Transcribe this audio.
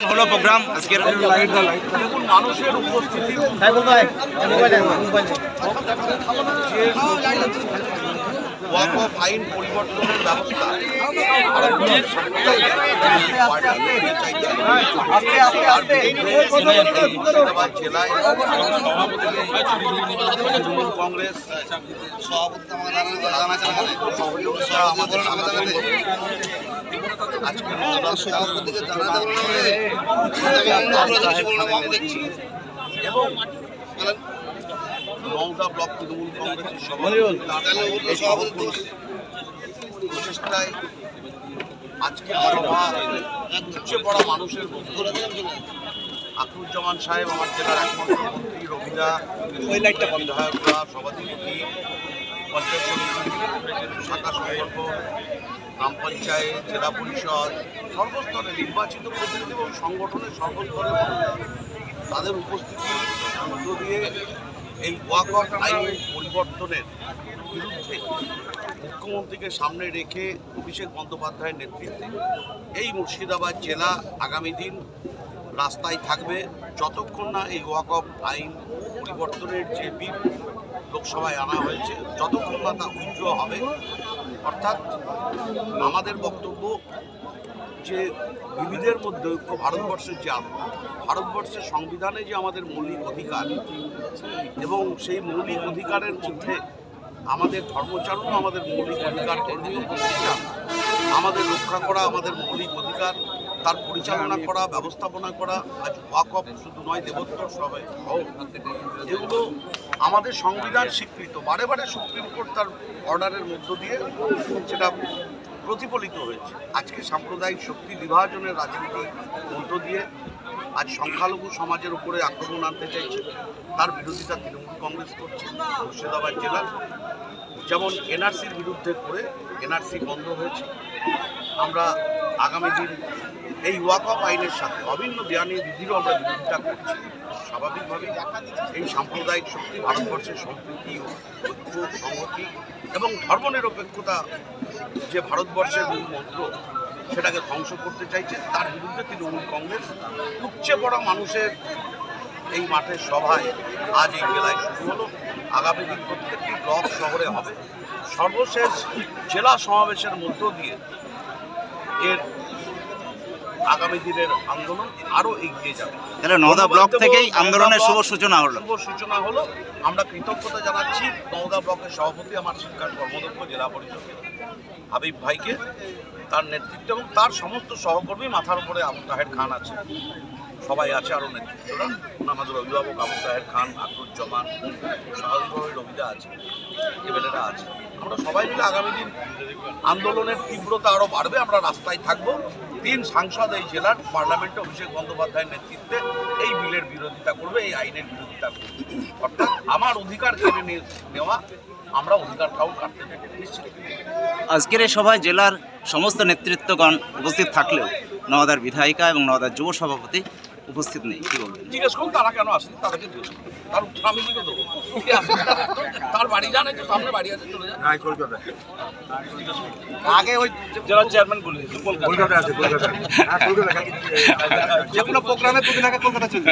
হলো প্রোগ্রাম আজকের। মানুষের উপস্থিতি ওয়াক অফ আইন পরিবর্তনের ব্যবস্থা। মুর্শিদাবাদ জেলায় তৃণমূল কংগ্রেস আমাদের আমাদের আজকে দেখছি এবং নওদা ব্লক তৃণমূল কংগ্রেসের সভাপতি প্রচেষ্টায় আজকে উচ্চে পড়া মানুষের আখরুজ্জামান সাহেব আমার জেলার একমাত্র মন্ত্রী রবিদা বিধায়করা সভাধিপতি পঞ্চায়েত সমিতি শাখা সংগঠন গ্রাম পঞ্চায়েত জেলা পরিষদ সর্বস্তরে নির্বাচিত প্রতিনিধি এবং সংগঠনের সর্বস্তরে তাদের উপস্থিতির মধ্য দিয়ে এই ওয়াক অফ আইন পরিবর্তনের বিরুদ্ধে মুখ্যমন্ত্রীকে সামনে রেখে অভিষেক বন্দ্যোপাধ্যায়ের নেতৃত্বে এই মুর্শিদাবাদ জেলা আগামী দিন রাস্তায় থাকবে। যতক্ষণ না এই ওয়াক অফ আইন পরিবর্তনের যে বিল লোকসভায় আনা হয়েছে, যতক্ষণ না তা উইথড্র হবে, অর্থাৎ আমাদের বক্তব্য যে বিবিধের মধ্যে ঐক্য ভারতবর্ষের যে আত্মা, ভারতবর্ষের সংবিধানে যে আমাদের মৌলিক অধিকার এবং সেই মৌলিক অধিকারের মধ্যে আমাদের ধর্মচারণ আমাদের মৌলিক অধিকার আমাদের রক্ষা করা, আমাদের মৌলিক অধিকার, তার পরিচালনা করা, ব্যবস্থাপনা করা, আজ ওয়াকফ শুধু নয়, দেবোত্তর সবাই এগুলো আমাদের সংবিধান স্বীকৃত, বারে বারে সুপ্রিম কোর্ট তার অর্ডারের মধ্য দিয়ে সেটা প্রতিফলিত হয়েছে। আজকে সাম্প্রদায়িক শক্তি বিভাজনের রাজনীতি মধ্য দিয়ে আজ সংখ্যালঘু সমাজের উপরে আক্রমণ আনতে চাইছে। তার বিরোধিতা তৃণমূল কংগ্রেস করছে, মুর্শিদাবাদ জেলার যেমন এনআরসির বিরুদ্ধে করে এনআরসি বন্ধ হয়েছে। আমরা আগামী দিন এই ওয়াক অফ আইনের সাথে অভিন্ন জ্ঞানী বিধিরও আমরা বিরোধিতা করছি। স্বাভাবিকভাবেই এই সাম্প্রদায়িক শক্তি ভারতবর্ষের সম্প্রীতি ঐক্য, সংহতি এবং ধর্মনিরপেক্ষতা যে ভারতবর্ষের মূল মন্ত্র, সেটাকে ধ্বংস করতে চাইছে, তার বিরুদ্ধে তৃণমূল কংগ্রেস উপচে পড়া মানুষের এই মাঠের সভায় আজ এই জেলায় শুরু হলো। আগামী দিন প্রত্যেকটি ব্লক শহরে হবে। সর্বশেষ জেলা সমাবেশের মধ্য দিয়ে এর আগামী দিনের আন্দোলন আরও এগিয়ে যাবে। তাহলে নওদা ব্লক থেকেই আন্দোলনের শুভ সূচনা হলো। শুভ সূচনা হলো। আমরা কৃতজ্ঞতা জানাচ্ছি নওদা ব্লকের সভাপতি আমার শিক্ষার কর্মদক্ষ জেলা পরিষদের হাবিব ভাইকে তার নেতৃত্ব এবং তার সমস্ত সহকর্মী মাথার উপরে আবু তাহের খান আছে সবাই আছে আরও নেতৃত্বরা আমাদের অভিভাবক আবু তাহের খান আকরুজ্জামান স্বাভাবিকভাবে রবিদা আছে, এমএলএরা আছে। আমরা সবাই মিলে আগামী দিন আন্দোলনের তীব্রতা আরও বাড়বে, আমরা রাস্তায় থাকব। তিন সাংসদ এই জেলার, পার্লামেন্টে অভিষেক বন্দ্যোপাধ্যায়ের নেতৃত্বে এই বিলের বিরোধিতা করবে, এই আইনের বিরোধিতা করবে। অর্থাৎ আমার অধিকার কেড়ে নেওয়া, আমরা অধিকার কাউ কাটতে নিশ্চিত। আজকের এই সভায় জেলার সমস্ত নেতৃত্বগণ উপস্থিত থাকলেও নওদার বিধায়িকা এবং নওদার যুব সভাপতি উপস্থিত নেই কি বলবেন? জিজ্ঞেস করুন তারা কেন আসেন? তাদেরকে জিজ্ঞেস করুন। তার স্বামী দিকে দেবো। তার বাড়ি জানে তো সামনে বাড়ি আছে চলে যান। আগে ওই জেলা চেয়ারম্যান বলে কলকাতা। কলকাতা আছে কলকাতা হ্যাঁ কলকাতা যে কোনো প্রোগ্রামে দুদিন আগে কলকাতা চলে